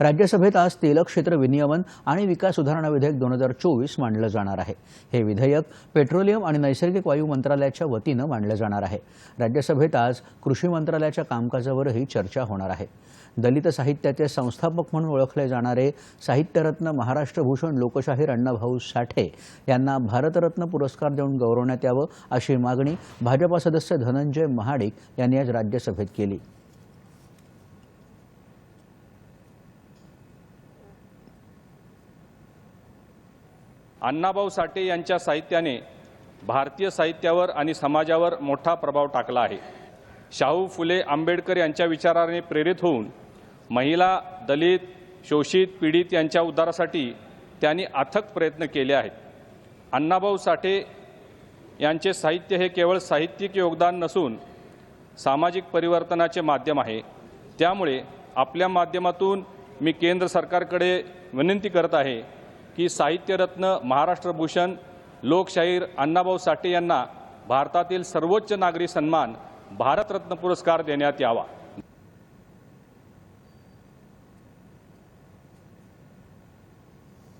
राज्यसभेत आज तेल क्षेत्र विनियमन आणि विकास सुधारणा विधेयक दोन हजार चोवीस मांडलं जाणार आहे. हे विधेयक पेट्रोलियम आणि नैसर्गिक वायू मंत्रालयाच्या वतीनं मांडलं जाणार आहे. राज्यसभेत आज कृषी मंत्रालयाच्या कामकाजावरही चर्चा होणार आहे. दलित साहित्याचे संस्थापक म्हणून ओळखले जाणारे साहित्यरत्न महाराष्ट्र भूषण लोकशाहीर अण्णाभाऊ साठे यांना भारतरत्न पुरस्कार देऊन गौरवण्यात यावं अशी मागणी भाजपा सदस्य धनंजय महाडिक यांनी आज राज्यसभेत केली. अण्णाभाऊ साठे यांच्या साहित्याने भारतीय साहित्यावर आणि समाजावर मोठा प्रभाव टाकला आहे. शाहू फुले आंबेडकर यांच्या विचाराने प्रेरित होऊन महिला दलित शोषित पीडित यांच्या उद्धारासाठी त्यांनी अथक प्रयत्न केले आहेत. अण्णाभाऊ साठे यांचे साहित्य हे केवळ साहित्यिक योगदान नसून सामाजिक परिवर्तनाचे माध्यम आहे. त्यामुळे आपल्या माध्यमातून मी केंद्र सरकारकडे विनंती करत आहे की साहित्यरत्न महाराष्ट्र भूषण लोकशाहीर अण्णाभाऊ साठे यांना भारतातील सर्वोच्च नागरी सन्मान भारतरत्न पुरस्कार देण्यात यावा.